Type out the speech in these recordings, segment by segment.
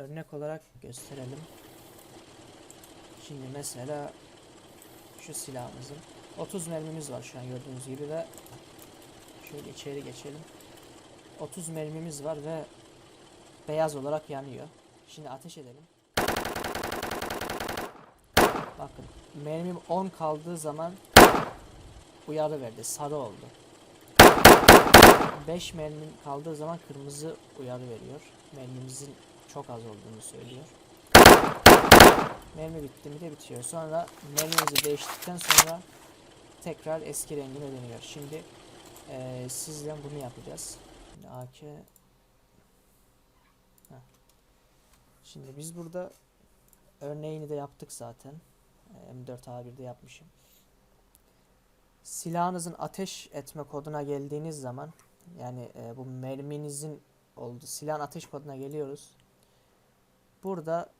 örnek olarak gösterelim. Şimdi mesela şu silahımızın 30 mermimiz var şu an gördüğünüz gibi ve şöyle içeri geçelim. 30 mermimiz var ve beyaz olarak yanıyor. Şimdi ateş edelim. Bakın mermim 10 kaldığı zaman uyarı verdi. Sarı oldu. 5 mermim kaldığı zaman kırmızı uyarı veriyor. Mermimizin çok az olduğunu söylüyor. Mermi bitti mi de bitiyor. Sonra mermimizi değiştirdikten sonra tekrar eski rengine dönüyor. Şimdi eee sizden bunu yapacağız. Şimdi AK Heh. Şimdi biz burada örneğini de yaptık zaten. Eee, M4A1'de yapmışım. Silahınızın ateş etme koduna geldiğiniz zaman yani e, bu merminizin oldu silahın ateş koduna geliyoruz. Burada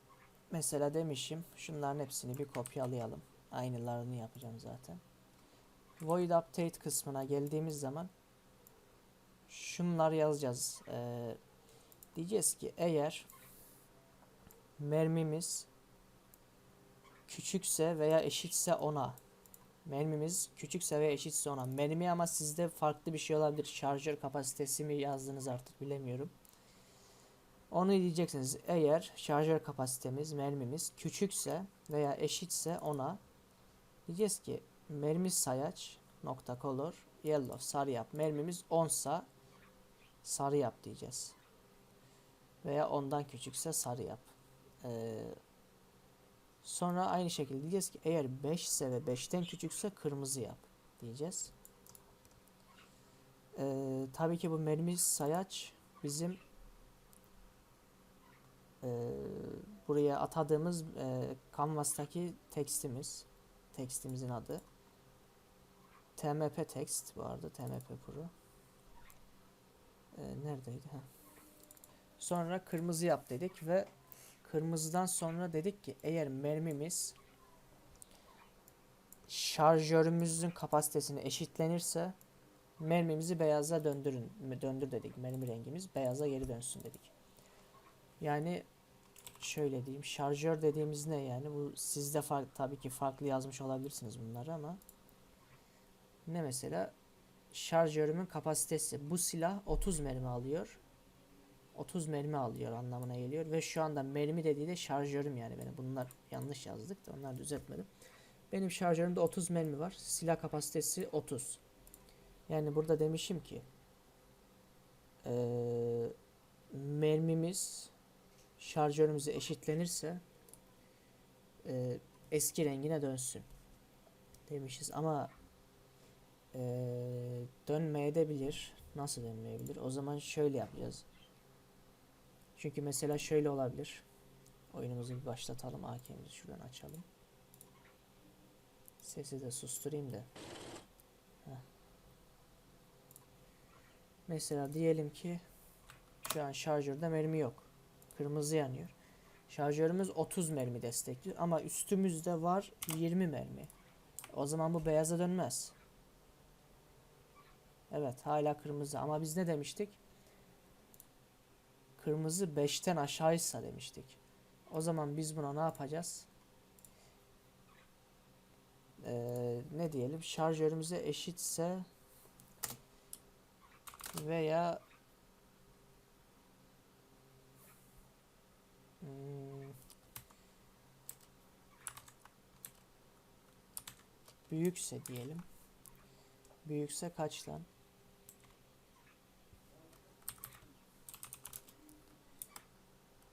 mesela demişim şunların hepsini bir kopyalayalım. Aynılarını yapacağım zaten. Void update kısmına geldiğimiz zaman şunları yazacağız. Ee, diyeceğiz ki eğer mermimiz küçükse veya eşitse ona Mermimiz küçükse ve eşitse ona. Mermi ama sizde farklı bir şey olabilir. Şarjör kapasitesi mi yazdınız artık bilemiyorum. Onu diyeceksiniz. Eğer şarjör kapasitemiz, mermimiz küçükse veya eşitse ona diyeceğiz ki mermi sayaç nokta color yellow sarı yap. Mermimiz 10 sa sarı yap diyeceğiz. Veya ondan küçükse sarı yap. Ee, Sonra aynı şekilde diyeceğiz ki eğer 5 ise ve 5'ten küçükse kırmızı yap diyeceğiz. Ee, tabii ki bu mermi sayaç bizim e, buraya atadığımız e, canvas'taki tekstimiz. Tekstimizin adı. TMP text bu arada TMP Pro. Ee, neredeydi? Heh. Sonra kırmızı yap dedik ve Kırmızıdan sonra dedik ki eğer mermimiz şarjörümüzün kapasitesine eşitlenirse mermimizi beyaza döndürün döndür dedik. Mermi rengimiz beyaza geri dönsün dedik. Yani şöyle diyeyim şarjör dediğimiz ne yani bu sizde fark, tabii ki farklı yazmış olabilirsiniz bunları ama ne mesela şarjörümün kapasitesi bu silah 30 mermi alıyor 30 mermi alıyor anlamına geliyor. Ve şu anda mermi dediği de şarjörüm yani benim. Bunlar yanlış yazdık da onları düzeltmedim. Benim şarjörümde 30 mermi var. Silah kapasitesi 30. Yani burada demişim ki ee, mermimiz şarjörümüze eşitlenirse e, eski rengine dönsün demişiz ama e, dönmeye de bilir. Nasıl dönmeyebilir? O zaman şöyle yapacağız. Çünkü mesela şöyle olabilir. Oyunumuzu bir başlatalım. AK'mizi şuradan açalım. Sesi de susturayım da. Mesela diyelim ki şu an şarjörde mermi yok. Kırmızı yanıyor. Şarjörümüz 30 mermi destekliyor ama üstümüzde var 20 mermi. O zaman bu beyaza dönmez. Evet hala kırmızı ama biz ne demiştik? Kırmızı 5'ten aşağıysa demiştik. O zaman biz buna ne yapacağız? Ee, ne diyelim? Şarjörümüze eşitse veya hmm, büyükse diyelim. Büyükse kaçtan?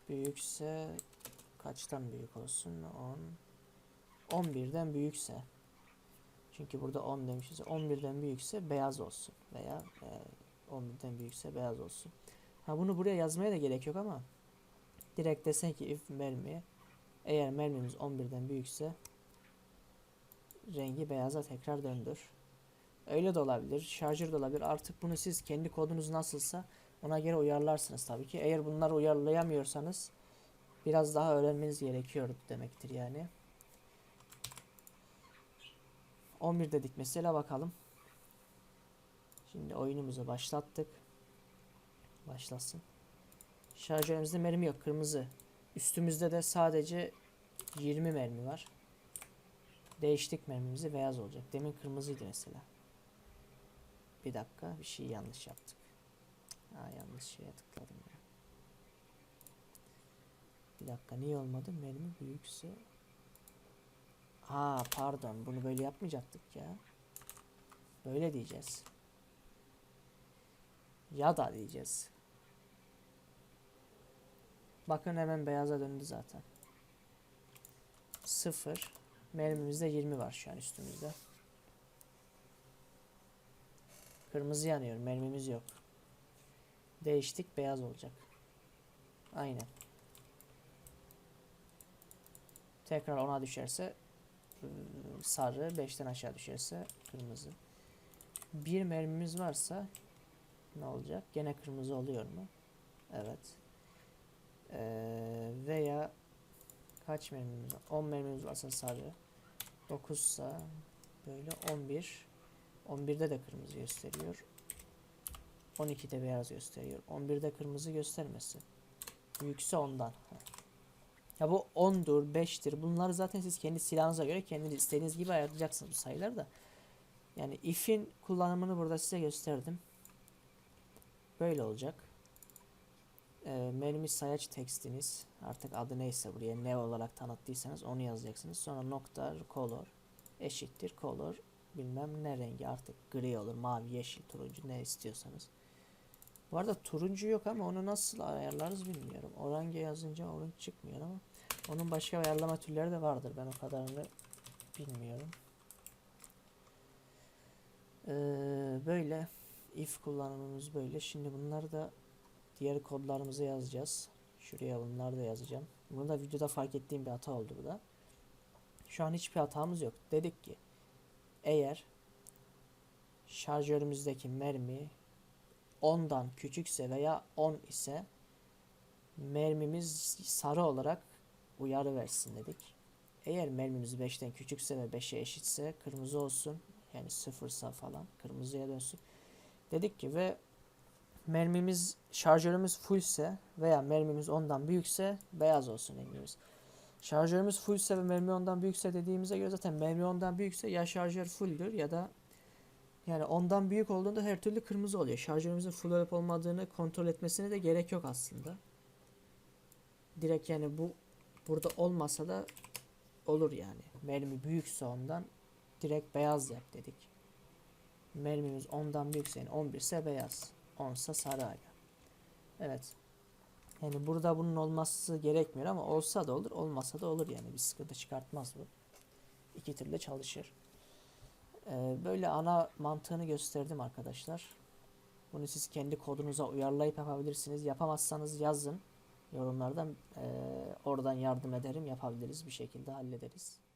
büyükse kaçtan büyük olsun? 10 11'den büyükse çünkü burada 10 demişiz. 11'den büyükse beyaz olsun veya e, 11'den büyükse beyaz olsun. Ha bunu buraya yazmaya da gerek yok ama direkt desen ki if mermi eğer mermimiz 11'den büyükse rengi beyaza tekrar döndür. Öyle de olabilir. Şarjör de olabilir. Artık bunu siz kendi kodunuz nasılsa ona göre uyarlarsınız tabii ki. Eğer bunları uyarlayamıyorsanız biraz daha öğrenmeniz gerekiyor demektir yani. 11 dedik mesela bakalım. Şimdi oyunumuzu başlattık. Başlasın. Şarjörümüzde mermi yok kırmızı. Üstümüzde de sadece 20 mermi var. Değiştik mermimizi beyaz olacak. Demin kırmızıydı mesela. Bir dakika bir şey yanlış yaptık. Ha yanlış şeye tıkladım ya. Bir dakika niye olmadı? Mermi büyükse. Ha pardon bunu böyle yapmayacaktık ya. Böyle diyeceğiz. Ya da diyeceğiz. Bakın hemen beyaza döndü zaten. 0. Mermimizde 20 var şu an üstümüzde. Kırmızı yanıyor. Mermimiz yok. Değiştik. Beyaz olacak. Aynen. Tekrar 10'a düşerse sarı. 5'ten aşağı düşerse kırmızı. Bir mermimiz varsa ne olacak? Gene kırmızı oluyor mu? Evet. Ee, veya kaç mermimiz var? 10 mermimiz varsa sarı. 9 sa böyle 11. 11'de de kırmızı gösteriyor. 12'de beyaz gösteriyor. 11'de kırmızı göstermesin. Büyükse ondan. Ya bu 10'dur, 5'tir. Bunları zaten siz kendi silahınıza göre kendi istediğiniz gibi ayarlayacaksınız bu sayıları da. Yani if'in kullanımını burada size gösterdim. Böyle olacak. Ee, mermi sayaç tekstiniz artık adı neyse buraya ne olarak tanıttıysanız onu yazacaksınız. Sonra nokta color eşittir color bilmem ne rengi artık gri olur mavi yeşil turuncu ne istiyorsanız. Bu arada turuncu yok ama onu nasıl ayarlarız bilmiyorum. Orange yazınca orange çıkmıyor ama onun başka ayarlama türleri de vardır. Ben o kadarını bilmiyorum. Ee, böyle if kullanımımız böyle. Şimdi bunları da diğer kodlarımızı yazacağız. Şuraya bunları da yazacağım. Bunu da videoda fark ettiğim bir hata oldu bu da. Şu an hiçbir hatamız yok. Dedik ki eğer şarjörümüzdeki mermi 10'dan küçükse veya 10 ise mermimiz sarı olarak uyarı versin dedik. Eğer mermimiz 5'ten küçükse ve 5'e eşitse kırmızı olsun. Yani sıfırsa falan kırmızıya dönsün. Dedik ki ve mermimiz şarjörümüz fullse veya mermimiz ondan büyükse beyaz olsun rengimiz. Şarjörümüz fullse ve mermi ondan büyükse dediğimize göre zaten mermi ondan büyükse ya şarjör fulldür ya da yani ondan büyük olduğunda her türlü kırmızı oluyor. Şarjörümüzün full olup olmadığını kontrol etmesine de gerek yok aslında. Direkt yani bu burada olmasa da olur yani. Mermi büyükse ondan direkt beyaz yap dedik. Mermimiz ondan büyükse yani 11 ise beyaz. 10 ise sarı hala. Evet. Yani burada bunun olması gerekmiyor ama olsa da olur, olmasa da olur yani bir sıkıntı çıkartmaz bu. İki türlü çalışır. Ee, böyle ana mantığını gösterdim arkadaşlar. Bunu siz kendi kodunuza uyarlayıp yapabilirsiniz. Yapamazsanız yazın yorumlardan. Ee, oradan yardım ederim, yapabiliriz bir şekilde hallederiz.